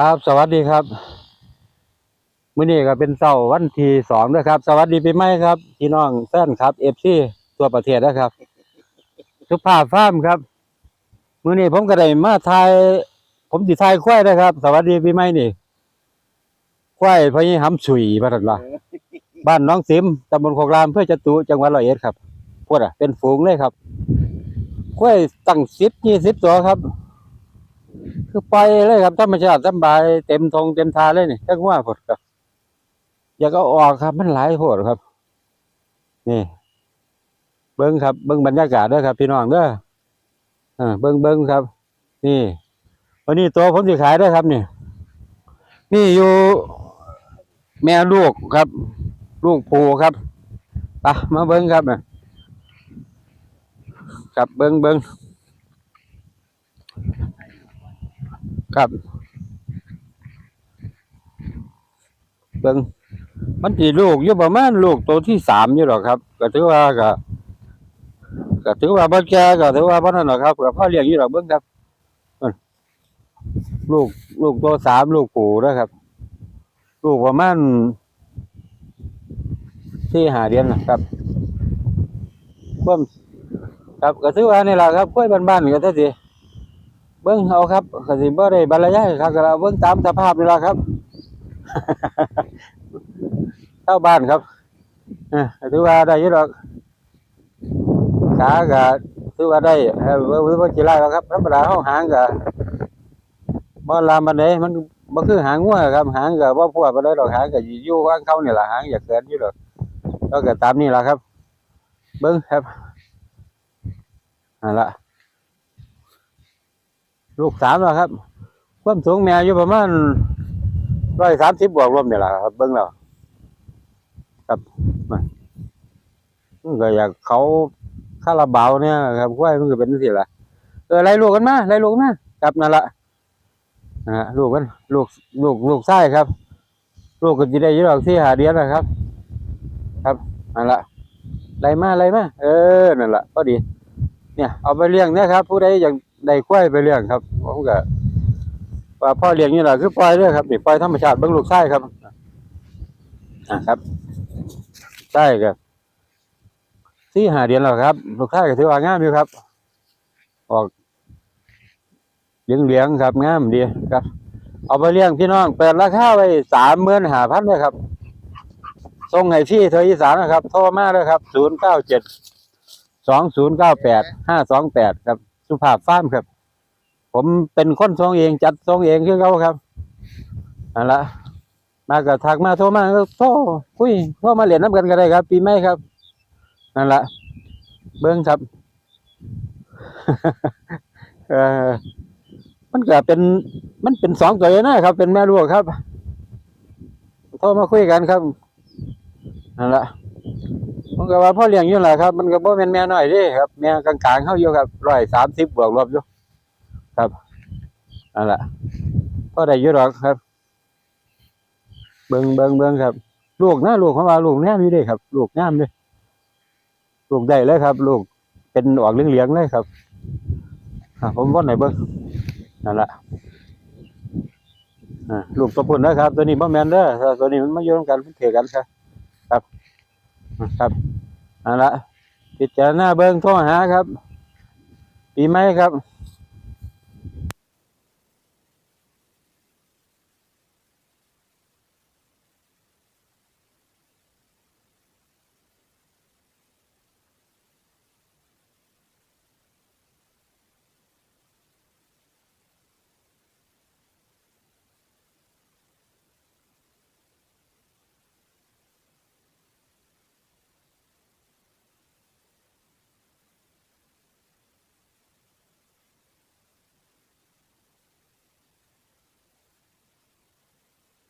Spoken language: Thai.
ครับ สวัสดีครับมื้อนี้ก็เป็นเสาร์วันที่สองด้วยครับ สวัสดีปีใหม่ครับพี่น้องแฟนครับเอฟซีทั่วประเทศนะครับสุภาพฟาร์มครับมื้อนี้ผมก็ได้มาทาย ผมสิทายควายนะครับ สวัสดีปีใหม่นี่ควายพญหำฉุยบ้านว่าบ้านน้องสิมตำบลโคกรามเพื่อจตุจังหวัดร้อยเอ็ดครับพวดอะเป็นฝูงเลยครับควายตั้งสิบยี่สิบตัวครับ คือไปเลยครับธรรมชาติสบายเต็มทงเต็มทาเลยนี่จังว่าพดครับ อยากเอาออกครับ มันหลายโพดครับ นี่ เบิ้งครับ เบิ้งบรรยากาศด้อครับ พี่น้องเด้ออ่าเบิ้งเบิ้งครับ นี่ วันนี้ตัวผมสิขายด้อครับนี่นี่อยู่แม่ลูกครับ ลูกผูครับไปมาเบิ้งครับน่ะครับเบิ้งเบิ้ง ครับ เบิ้งมันตีลูกอยู่ประมาณลูกตัวที่สามอยู่หรอกครับ ก็ถือว่าก็ก็ถือว่าบ่แกก็ถือว่าบ่นั่นหรอกครับก็พ่อเลี้ยงอยู่หรอกเบิ้งครับนั่นลูกลูกตัวสามลูกปู่นะครับ ลูกประมาณที่หาเดือนนะครับเบิ่มครับก็ถือว่านี่แหละครับกล้วยบ้านๆก็เท่าสิ เบิ่งเอาครับก็สิบ่ได้บรรยายครับก็เบิ่งตามสภาพนี่ล่ะครับเข้าบ้านครับอ่าถือว่าได้อยี่ดอกขาก็ถือว่าได้เออบ่บ่กี่ไร่หรอกครับธรรมดาเฮาหางก็บ่ลามปานใดมันบ่คือหางงัวครับหางก็บ่พวดปานใดดอกหางก็สิอยู่ข้างเขานี่ล่ะหางอยากเกินอยู่ดอกแล้วก็ตามนี่ล่ะครับ เบิ่งครับนั่นล่ะ ลูกสามแล้วครับ ความสูงแม่อยู่ประมาณ130บบวกรวมเนี่ยแหละครับเบิ่งแล้วครับมามันก็อยากเขาคาราบาวเนี่ยครับควยมันก็เป็นสิละเออไล่ลูกกันมาไล่ลูกกันมาครับนั่นละนะฮะลูกกันลูกลูกลูกไส้ครับ ลูกก็จะได้ยี่ดอกที่หาเดียนนะครับ ครับนั่นละไล่มาไล่มาเออนั่นละก็ดี เนี่ย เอาไปเลี้ยงนะครับ ผู้ใดอยาก ได้ควายไปเลี้ยงครับผมก็ว่าพ่อเลี้ยงนี่แหละคือปล่อยเด้อครับนี่ปล่อยธรรมชาติเบิ่งลูกไส้ครับอะครับใช่ครับที่หาเดือนแล้วครับ ลูกค้ก็ถือว่างามอยู่ครับ ออกเลี้ยงเลียงๆครับงามดีครับ เอาไปเลี้ยงพี่น้องเปิดราคาไว้สามหมื่นห้าพันเลยครับส่งให้พี่เทออีสานนะครับ โทรมาเลยครับศูนย์เก้าเจ็ดสองศูนย์เก้าแปดห้าสองแปดครับ สุภาพฟาร์มครับ ผมเป็นคนส่งเองจัดส่งเองคือเขาครับนั่นละมาก็ทักมาโทรมาก็โทรคุยโทรมาเหรียนน้ำกันก็ได้ครับ ปีใหม่ครับนั่นละเบิ้งครับเออมันก็เป็น มันเป็นสองตัวเลยนะครับ เป็นแม่ลูกครับ โทรมาคุยกันครับนั่นละ มันก็ว่าพ่อเลี้ยงอยู่แหละครับ มันก็บ่แม่นแม่น้อยเด้ครับ แม่กลางๆเข้าอยู่ครับร้อยสามสิบบวกรวมอยู่ครับนั่นแหละพ่อได้อยู่หรอกครับ เบิ่งเบิงเบิงครับ ลูกนะลูกของว่าลูกแนมอยู่เด้ครับ ลูกงามเด้ลูกได้เลยครับ ลูกเป็นออกเหลืองๆเลยครับผมว่นไหนเบิ่งนั่นแหละลูกตัวพุ่นนะครับ ตัวนี้บ่แม่นเด้อตัวนี้มันมาอยู่นกันมันเถือกันครับ ครับครับ นั่นละพิจารณาเบิ้งโทรหาครับ ปีใหม่ครับ